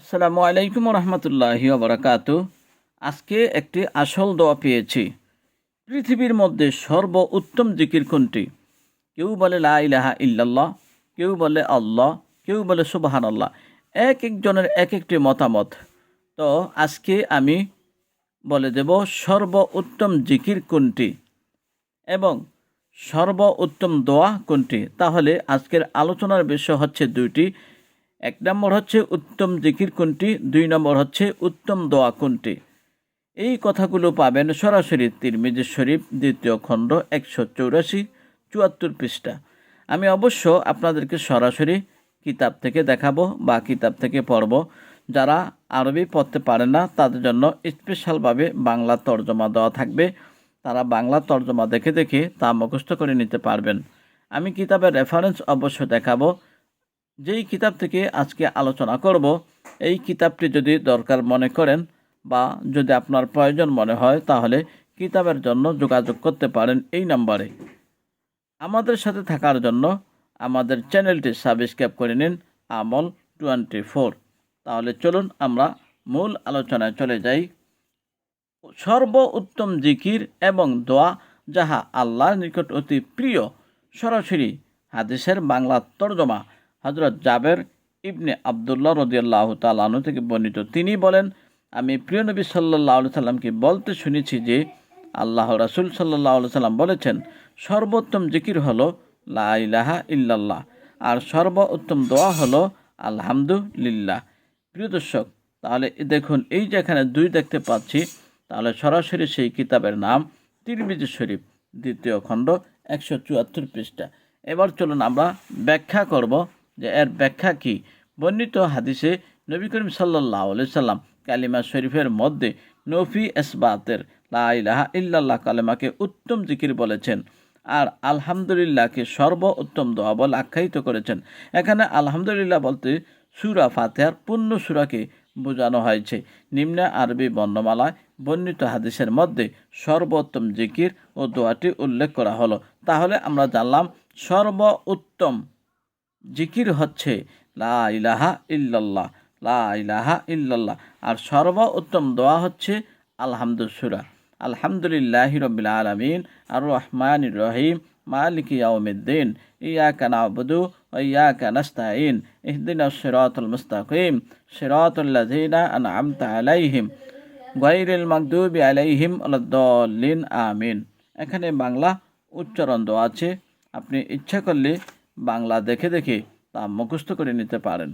আসসালামু আলাইকুম রহমতুল্লাহ বারাকাতু আজকে একটি আসল দোয়া পেয়েছি। পৃথিবীর মধ্যে সর্ব উত্তম জিকির কোনটি? কেউ বলে লা ইলাহা ইল্লাল্লাহ, কেউ বলে আল্লাহ, কেউ বলে সুবাহান আল্লাহ এক একজনের এক একটি মতামত। তো আজকে আমি বলে দেব সর্ব উত্তম জিকির কোনটি এবং সর্ব উত্তম দোয়া কোনটি? তাহলে আজকের আলোচনার বিষয় হচ্ছে দুইটি। এক নম্বর হচ্ছে উত্তম জিকির কোনটি? দুই নম্বর হচ্ছে উত্তম দোয়া কোনটি? এই কথাগুলো পাবেন সরাসরি তিরমিজি শরীফ, দ্বিতীয় খণ্ড, একশো চৌরাশি, চুয়াত্তর পৃষ্ঠা। আমি অবশ্য আপনাদেরকে সরাসরি কিতাব থেকে দেখাবো বা কিতাব থেকে পড়ব। যারা আরবি পড়তে পারে না, তাদের জন্য স্পেশালভাবে বাংলা তর্জমা দেওয়া থাকবে। তারা বাংলা তর্জমা দেখে দেখে তা মুখস্থ করে নিতে পারবেন। আমি কিতাবের রেফারেন্স অবশ্য দেখাবো। যেই কিতাব থেকে আজকে আলোচনা করব, এই কিতাবটি যদি দরকার মনে করেন বা যদি আপনার প্রয়োজন মনে হয়, তাহলে কিতাবের জন্য যোগাযোগ করতে পারেন এই নম্বরে। আমাদের সাথে থাকার জন্য আমাদের চ্যানেলটি সাবস্ক্রাইব করে নিন, আমল টোয়েন্টি ফোর। তাহলে চলুন আমরা মূল আলোচনায় চলে যাই। সর্ব উত্তম জিকির এবং দোয়া যাহা আল্লাহর নিকট অতি প্রিয়, সরাসরি হাদিসের বাংলা তর্জমা হজরত জাবের ইবনে আবদুল্লাহ রদিয়াল্লাহ তালানু থেকে বর্ণিত। তিনি বলেন, আমি প্রিয় নবী সাল্লাহ সাল্লামকে বলতে শুনেছি যে আল্লাহ রাসুল সাল্লাহ সাল্লাম বলেছেন, সর্বোত্তম জিকির হলো লা ইলাহা ইল্লাল্লাহ, আর সর্বোত্তম দোয়া হলো আলহামদুলিল্লাহ। প্রিয় দর্শক, তাহলে দেখুন, এই যে এখানে দুই দেখতে পাচ্ছি, তাহলে সরাসরি সেই কিতাবের নাম তিরমিজি শরীফ, দ্বিতীয় খণ্ড একশো চুয়াত্তর পৃষ্ঠা। এবার চলুন আমরা ব্যাখ্যা করব যে এর ব্যাখ্যা কি? বর্ণিত হাদিসে নবী করিম সাল্লাহ সাল্লাম কালিমা শরীফের মধ্যে নফি এসবাতের লা ইলাহা ইল্লাল্লাহ কালেমাকে উত্তম জিকির বলেছেন আর আলহামদুলিল্লাহকে সর্ব উত্তম দোয়া বলে আখ্যায়িত করেছেন। এখানে আলহামদুলিল্লাহ বলতে সুরা ফাতেহার পূর্ণ সুরাকে বোঝানো হয়েছে। নিম্ন আরবি বর্ণমালায় বর্ণিত হাদিসের মধ্যে সর্বোত্তম জিকির ও দোয়াটি উল্লেখ করা হলো। তাহলে আমরা জানলাম সর্ব উত্তম জিকির হচ্ছে, লা ইলাহা ইল্লাল্লাহ, লা ইলাহা ইল্লাল্লাহ। আর সর্ব উত্তম দোয়া হচ্ছে, আলহামদুসুরা, আলহামদুলিল্লাহ রবিল আলমিন আর রহমান রহিম, মালিক ইয়াউমিদ্দিন, ইয়াকা নাবুদু ওয়া ইয়াকা ইহদিনা সিরাতাল মুস্তাকিম সিরাতাল্লাযিনা আন'আমতা আলাইহিম, গায়রিল মাগদুবি আলাইহিম ওয়ালাদ-দাল্লিন, আমিন। এখানে বাংলা উচ্চারণ দেওয়া আছে, আপনি ইচ্ছা করলে বাংলা দেখে দেখে তা মুখস্থ করে নিতে পারেন।